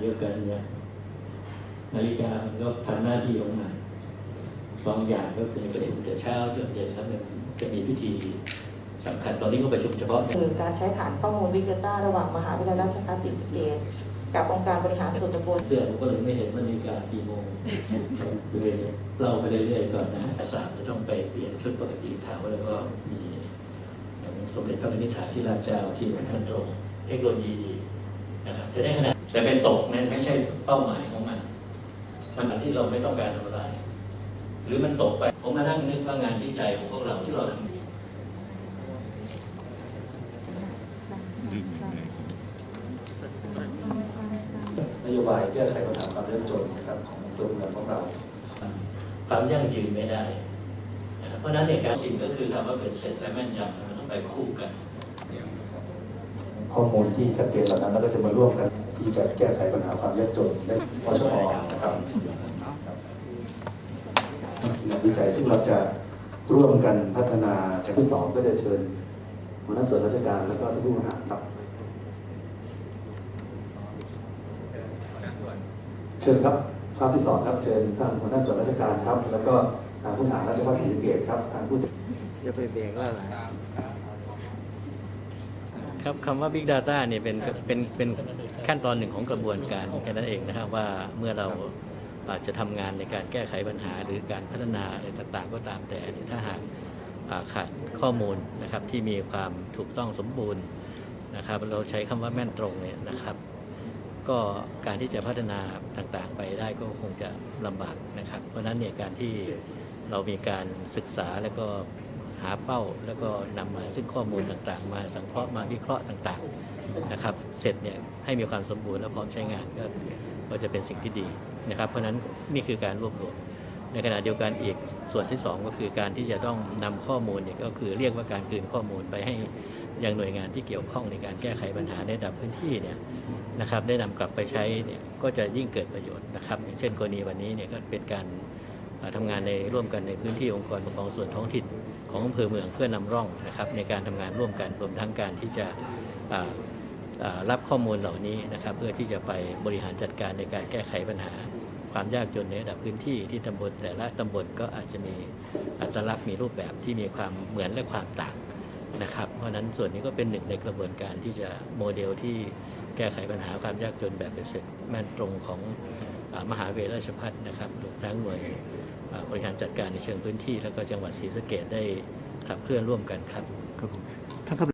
เดียวกันเนี่ยนาฬิกามันก็ทำหน้าที่ของมันบางอย่างก็คือประชุมแต่เช้าจนเย็นแล้วมันจะมีพิธีสำคัญตอนนี้ก็ประชุมเฉพาะคือการใช้ฐานข้อมูล Big Data ระหว่างมหาวิทยาลัยราชภัฏศรีสะเกษกับองค์การบริหารส่วนตำบลเสื้อผมก็เลยไม่เห็นว่านาฬิกากี่โมงเลยเล่าไปเรื่อยๆก่อนนะอาสาจะต้องไปเปลี่ยนชุดปกติขาวแล้วก็มีสมเด็จพระนิธิฐาธิราชเจ้าที่วัดท่านตรงเทคโนโลยีดีนะครับจะได้ขนาด แต่เป็นตกนั้นไม่ใช่เป้าหมายของมันมันอันที่เราไม่ต้องการทำอะไร หรือมันตกไป ผมมานั่งนึกว่างานวิจัยของพวกเราที่เราทำนโยบายแก้ไขปัญหาความยากจนนะครับของตัวเมืองของเราความยั่งยืนไม่ได้นะครับเพราะฉะนั้นในการสิ่งก็คือคำว่าเป็นเสร็จและแม่นยำมันต้องไปคู่กัน ข้อมูลที่ชัดเจนเหล่านั้นแล้วก็จะมาร่วมกัน ที่จะแก้ไขปัญหาความยากจนในพชอนะครับงานวิจัยซึ่งเราจะร่วมกันพัฒนาจากที่สองก็จะเชิญหัวหน้าส่วนราชการแล้วก็ท่านผู้บริหารครับเชิญครับภาพที่สองครับเชิญท่านหัวหน้าส่วนราชการครับ แล้วก็ทางผู้หารราชภัฏศรีสะเกษครับทางผู้จะไปเบรกว่าอะไร ครับคำว่า Big Data เนี่ยเป็นเป็นเป็นขั้นตอนหนึ่งของกระบวนการแค่นั้นเองนะครับว่าเมื่อเราอาจจะทำงานในการแก้ไขปัญหาหรือการพัฒนาอะไรต่างๆ ก็ตามแต่ถ้าหากขาดข้อมูลนะครับที่มีความถูกต้องสมบูรณ์นะครับ เราใช้คำว่าแม่นตรงเนี่ยนะครับ ก็การที่จะพัฒนาต่างๆ ไปได้ก็คงจะลำบากนะครับ เพราะฉะนั้นเนี่ยการที่เรามีการศึกษาแล้วก็ หาเป้าแล้วก็นำมาซึ่งข้อมูลต่างๆ มาสังเคราะห์มาวิเคราะห์ต่างๆนะครับ เสร็จเนี่ยให้มีความสมบูรณ์และพร้อมใช้งานก็ก็จะเป็นสิ่งที่ดีนะครับ เพราะฉะนั้นนี่คือการรวบรวม ในขณะเดียวกันอีกส่วนที่สองก็คือการที่จะต้องนำข้อมูลเนี่ยก็คือเรียกว่าการคืนข้อมูลไปให้ยังหน่วยงานที่เกี่ยวข้องในการแก้ไขปัญหาในระดับพื้นที่เนี่ยนะครับได้นำกลับไปใช้เนี่ยก็จะยิ่งเกิดประโยชน์นะครับ อย่างเช่นกรณีวันนี้เนี่ยก็เป็นการเอ่อทำงานในร่วมกันในพื้นที่องค์กรปกครองส่วนท้องถิ่น ของอำเภอเมืองเพื่อนำร่องนะครับในการทำงานร่วมกันรวมทั้งการที่จะรับข้อมูลเหล่านี้นะครับ เพื่อที่จะไปบริหารจัดการในการแก้ไขปัญหา ความยากจนในระดับพื้นที่ที่ตำบลแต่ละตำบลก็อาจจะมีอัตลักษณ์มีรูปแบบที่มีความเหมือนและความต่าง นะครับ เพราะนั้นส่วนนี้ก็เป็นหนึ่งในกระบวนการที่จะโมเดลที่แก้ไขปัญหาความยากจนแบบเป็นเสร็จแม่นตรงของอมหาวิทยาลัยราชภัฒนะครับรวมทั้งหน่วยบริหารจัดการในเชิงพื้นที่ แล้วก็จังหวัดศรีสะเกดได้ขับเคลื่อนร่วมกันครับ